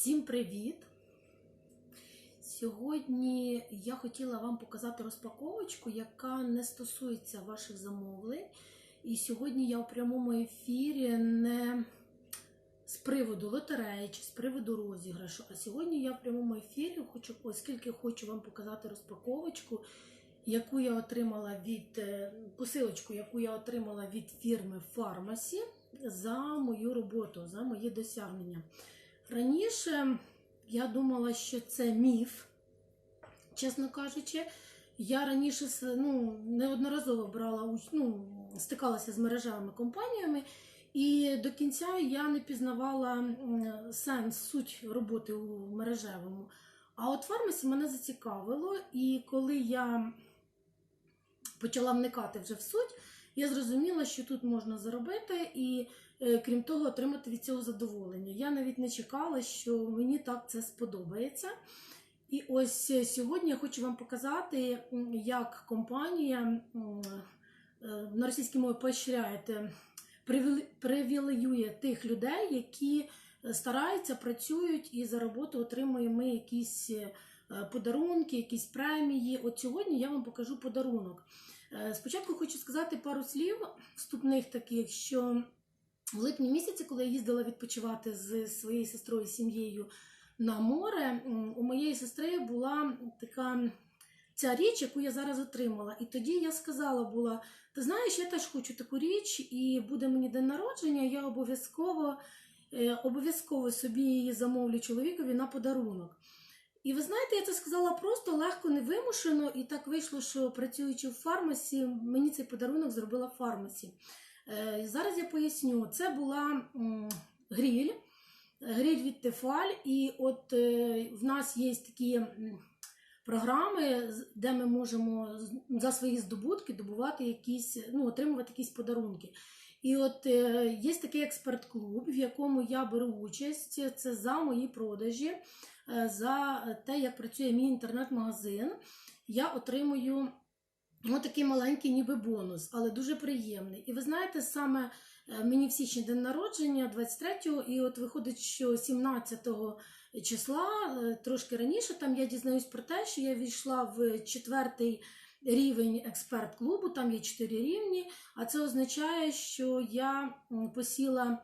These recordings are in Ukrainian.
Всім привіт! Сьогодні я хотіла вам показати розпаковочку, яка не стосується ваших замовлень. І сьогодні я у прямому ефірі не з приводу лотереї чи з приводу розіграшу. А сьогодні я в прямому ефірі хочу, оскільки хочу вам показати розпаковочку, яку я отримала від е, посилочку, яку я отримала від фірми Фармасі за мою роботу, за мої досягнення. Раніше я думала, що це міф, чесно кажучи. Я раніше ну, неодноразово брала ну, стикалася з мережевими компаніями, і до кінця я не пізнавала сенс, суть роботи у мережевому. А от фармасі мене зацікавило, і коли я почала вникати вже в суть, я зрозуміла, що тут можна заробити і, крім того, отримати від цього задоволення. Я навіть не чекала, що мені так це сподобається. І ось е, сьогодні я хочу вам показати, як компанія е, на російській мові поощряє, привіле- привілеює тих людей, які е, стараються, працюють і за роботу отримуємо якісь е, подарунки, якісь премії. От сьогодні я вам покажу подарунок. Е, Спочатку хочу сказати пару слів вступних таких, що в липні місяці, коли я їздила відпочивати з своєю сестрою сім'єю на море, у моєї сестри була така ця річ, яку я зараз отримала. І тоді я сказала була: ти знаєш, я теж хочу таку річ, і буде мені день народження, я обов'язково, е, обов'язково собі її замовлю чоловікові на подарунок. І ви знаєте, я це сказала просто легко, невимушено, і так вийшло, що працюючи в фармасі, мені цей подарунок зробила фармасі. Е, Зараз я поясню, це була м, гріль, гріль від Тефаль, і от е, в нас є такі програми, де ми можемо за свої здобутки добувати якісь, ну, отримувати якісь подарунки. І от е, є такий експерт-клуб, в якому я беру участь. Це за мої продажі, за те, як працює мій інтернет-магазин. Я отримую ну, такий маленький ніби бонус, але дуже приємний. І ви знаєте, саме е, мені в січні день народження, 23-го, і от виходить, що 17-го числа, е, трошки раніше, там я дізнаюсь про те, що я війшла в четвертий рівень експерт-клубу, там є чотири рівні, а це означає, що я посіла.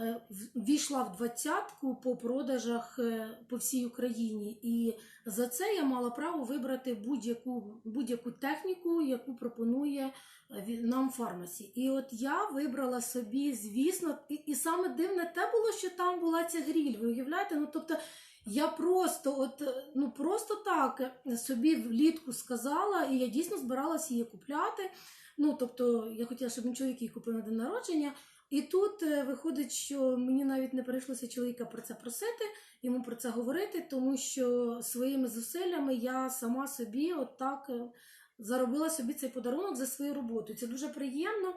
Е, в- Війшла в двадцятку по продажах е, по всій Україні, і за це я мала право вибрати будь-яку будь-яку техніку, яку пропонує е, нам фармасі. І от я вибрала собі, звісно, і, і саме дивне те було, що там була ця гріль. Ви уявляєте? Ну тобто я просто, от ну просто так собі влітку сказала, і я дійсно збиралася її купляти. Ну тобто, я хотіла, щоб чоловік її купив на день народження. І тут е, виходить, що мені навіть не прийшлося чоловіка про це просити, йому про це говорити, тому що своїми зусиллями я сама собі отак е, заробила собі цей подарунок за свою роботу. Це дуже приємно.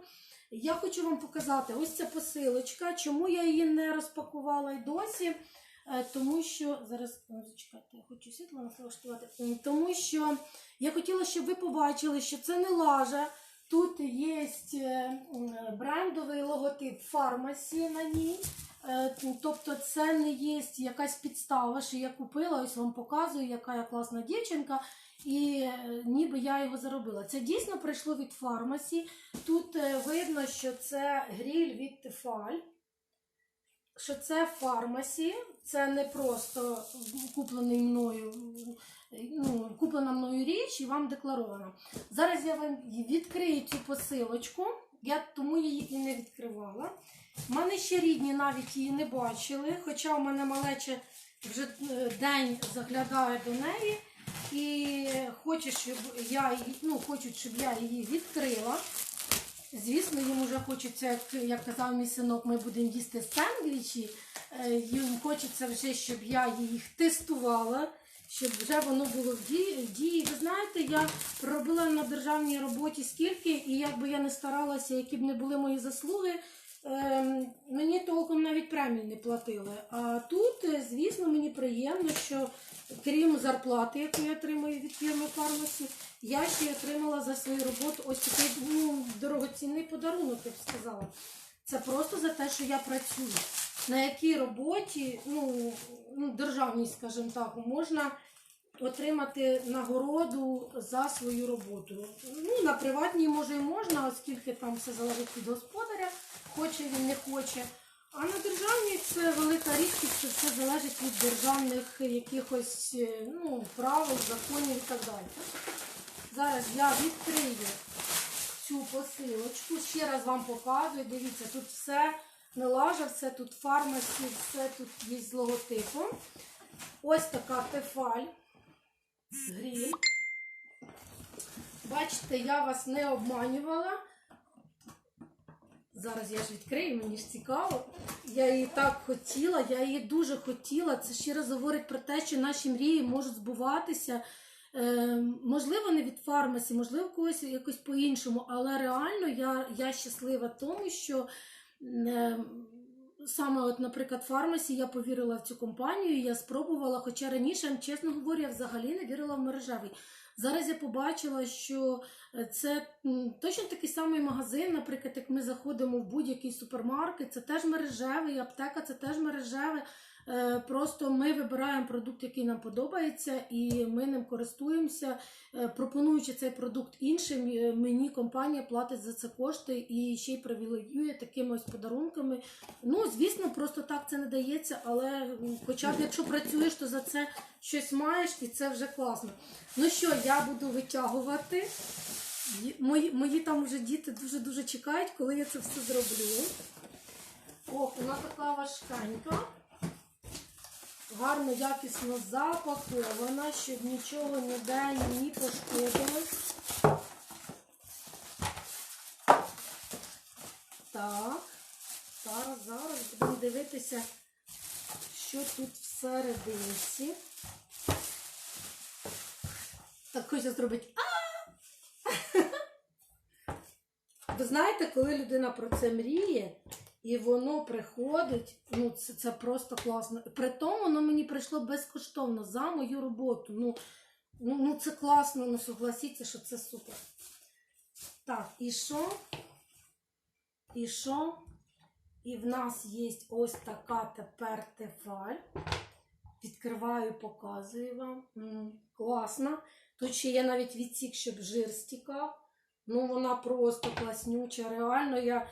Я хочу вам показати ось ця посилочка. Чому я її не розпакувала й досі? Е, Тому що зараз зачекайте, я хочу світло налаштувати. Тому що я хотіла, щоб ви побачили, що це не лажа. Тут є е, брендовий логотип фармасі на ній. Е, Тобто це не є якась підстава, що я купила, ось вам показую, яка я класна дівчинка, і е, ніби я його заробила. Це дійсно прийшло від фармасі. Тут видно, що це гріль від Тефаль. Що це фармасі, це не просто куплений мною, ну, куплена мною річ і вам декларована. Зараз я вам відкрию цю посилочку, я тому її і не відкривала. У мене ще рідні навіть її не бачили, хоча у мене малече вже е, день заглядає до неї і хоче, щоб я ну, хочуть, щоб я її відкрила. Звісно, їм вже хочеться, як, казав мій синок, ми будемо їсти сендвічі. Е, Їм хочеться вже, щоб я їх тестувала, щоб вже воно було в дії. Ви знаєте, я робила на державній роботі скільки, і як би я не старалася, які б не були мої заслуги, толком не платили. А тут, е, звісно, мені приємно, що крім зарплати, яку я отримую від фірми фармасі, я ще отримала за свою роботу ось такий ну, дорогоцінний подарунок, я б сказала. Це просто за те, що я працюю. на якій роботі, ну, ну державній, скажімо так, можна отримати нагороду за свою роботу. Ну, на приватній може і можна, оскільки там все залежить від господаря, хоче він не хоче. А на державній це велика рідкість, це все залежить від державних якихось е, ну, правил, законів і так далі. Зараз я відкрию цю посилочку. Ще раз вам показую. Дивіться, тут все не лажа, все тут фармасі, все тут є з логотипом. Ось така тефаль. Гріль. Бачите, я вас не обманювала. Зараз я ж відкрию, мені ж цікаво. Я її так хотіла, я її дуже хотіла. Це ще раз говорить про те, що наші мрії можуть збуватися. Е, можливо, не від фармасі, можливо, когось якось по-іншому, але реально я, я щаслива тому, що е, саме, от, наприклад, фармасі я повірила в цю компанію, я спробувала, хоча раніше, чесно говорю, я взагалі не вірила в мережевий. Зараз я побачила, що е, це точно такий самий магазин, наприклад, як ми заходимо в будь-який супермаркет, це теж мережевий, аптека це теж мережеве. Е, Просто ми вибираємо продукт, який нам подобається, і ми ним користуємося. Е, Пропонуючи цей продукт іншим, е, мені компанія платить за це кошти і ще й привілегує такими ось подарунками. Ну, звісно, просто так це не дається, але хоча б якщо працюєш, то за це щось маєш, і це вже класно. Ну що, я буду витягувати. Мої, мої там вже діти дуже-дуже чекають, коли я це все зроблю. Ох, вона така важкенька. Гарно, якісно запакована, щоб нічого ніде не пошкодилось. Так, зараз, зараз будемо дивитися, що тут всерединці. Так хочеться зробити. Ви знаєте, коли людина про це мріє, і воно приходить, ну це, це просто класно. При тому воно мені прийшло безкоштовно за мою роботу. Ну, ну, ну це класно, ну согласіться, що це супер. Так, і що? І що? І в нас є ось така тепер тефаль. Відкриваю, показую вам. М, класно. Тут ще є навіть відсік, щоб жир стікав. Ну, вона просто класнюча. Реально, я,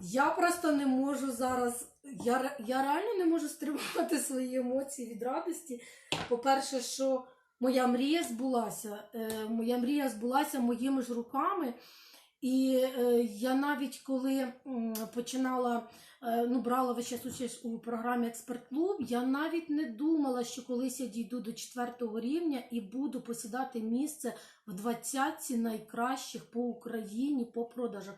я просто не можу зараз. Я, я реально не можу стримувати свої емоції від радості. По-перше, що моя мрія збулася. Е, моя мрія збулася моїми ж руками. І е, я навіть коли м, починала, е, ну, брала весь час участь у програмі Експерт Клуб, я навіть не думала, що колись я дійду до четвертого рівня і буду посідати місце в двадцятці найкращих по Україні по продажах.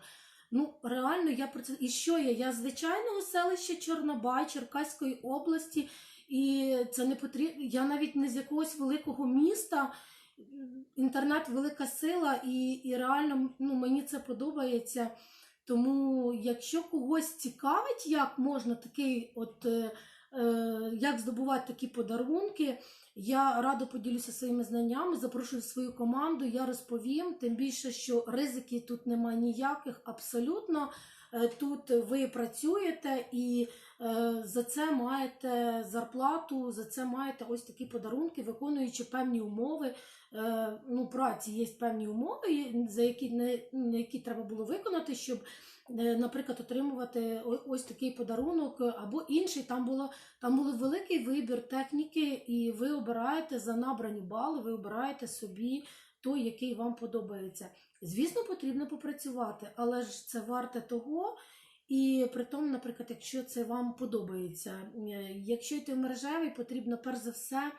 Ну, реально, я про це. І що я? Я звичайного селища Чорнобай, Черкаської області, і це не потрібно. Я навіть не з якогось великого міста. Інтернет велика сила, і, і реально ну, мені це подобається. Тому, якщо когось цікавить, як можна такий, от е, як здобувати такі подарунки, я радо поділюся своїми знаннями, запрошую свою команду, я розповім. Тим більше, що ризиків тут немає ніяких, абсолютно. Е, Тут ви працюєте і е, за це маєте зарплату, за це маєте ось такі подарунки, виконуючи певні умови. Е, Ну, праці є певні умови, за які на які треба було виконати, щоб, е, наприклад, отримувати ось такий подарунок або інший. Там було там був великий вибір техніки, і ви обираєте за набрані бали, ви обираєте собі той, який вам подобається. Звісно, потрібно попрацювати, але ж це варте того. І при тому, наприклад, якщо це вам подобається, Е, якщо йти в мережевий, потрібно перш за все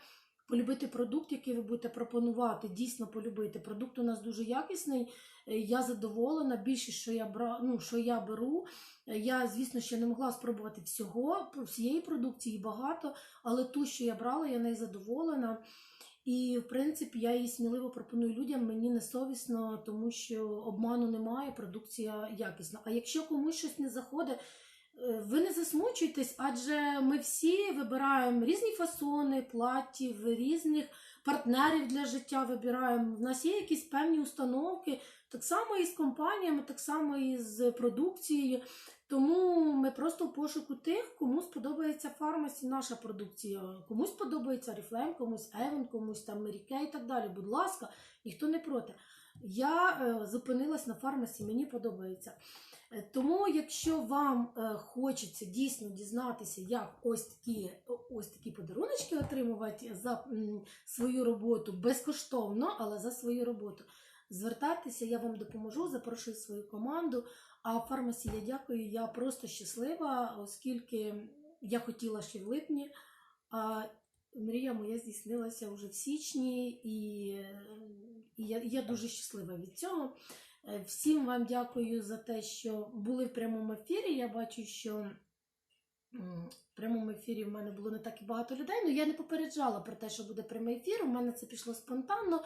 полюбити продукт, який ви будете пропонувати, дійсно полюбити. Продукт у нас дуже якісний. е, Я задоволена. Більшість, що я бра... ну, що я беру. Е, Я, звісно, ще не могла спробувати всього, всієї продукції багато, але ту, що я брала, я нею задоволена. І, в принципі, я її сміливо пропоную людям. Мені не совісно, тому що обману немає, продукція якісна. А якщо комусь щось не заходить, е, ви не засмучуйтесь, адже ми всі вибираємо різні фасони, платтів, різних партнерів для життя вибираємо. В нас є якісь певні установки, так само і з компаніями, так само і з продукцією. Тому ми просто в пошуку тих, кому сподобається фармасі наша продукція. Комусь подобається Oriflame, комусь Avon, комусь там Kay і так далі. Будь ласка, ніхто не проти. Я е, зупинилась на фармасі, мені подобається. Е, Тому, якщо вам е, хочеться дійсно дізнатися, як ось такі, ось такі подаруночки отримувати за свою роботу безкоштовно, але за свою роботу, звертайтеся, я вам допоможу, запрошую свою команду. А фармасі я дякую, я просто щаслива, оскільки я хотіла ще в липні, а мрія моя здійснилася вже в січні, і, я, я дуже щаслива від цього. Е, Всім вам дякую за те, що були в прямому ефірі. Я бачу, що в прямому ефірі в мене було не так і багато людей. Ну я не попереджала про те, що буде прямий ефір. У мене це пішло спонтанно.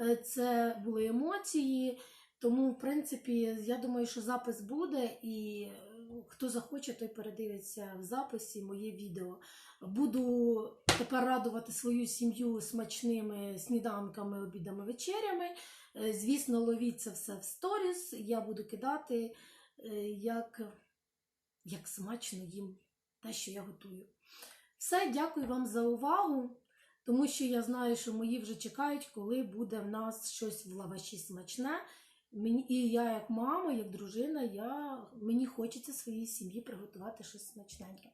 Е, Це були емоції. Тому, в принципі, я думаю, що запис буде, і е, хто захоче, той передивиться в записі моє відео. Буду тепер радувати свою сім'ю смачними сніданками, обідами, вечерями. Е, Звісно, ловіть це все в сторіс. Я буду кидати, е, як, як смачно їм те, що я готую. Все, дякую вам за увагу. Тому що я знаю, що мої вже чекають, коли буде в нас щось в лаваші смачне. Мені, і я, як мама, як дружина, я, мені хочеться своїй сім'ї приготувати щось смачненьке.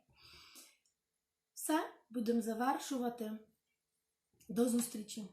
Все, будемо завершувати. До зустрічі!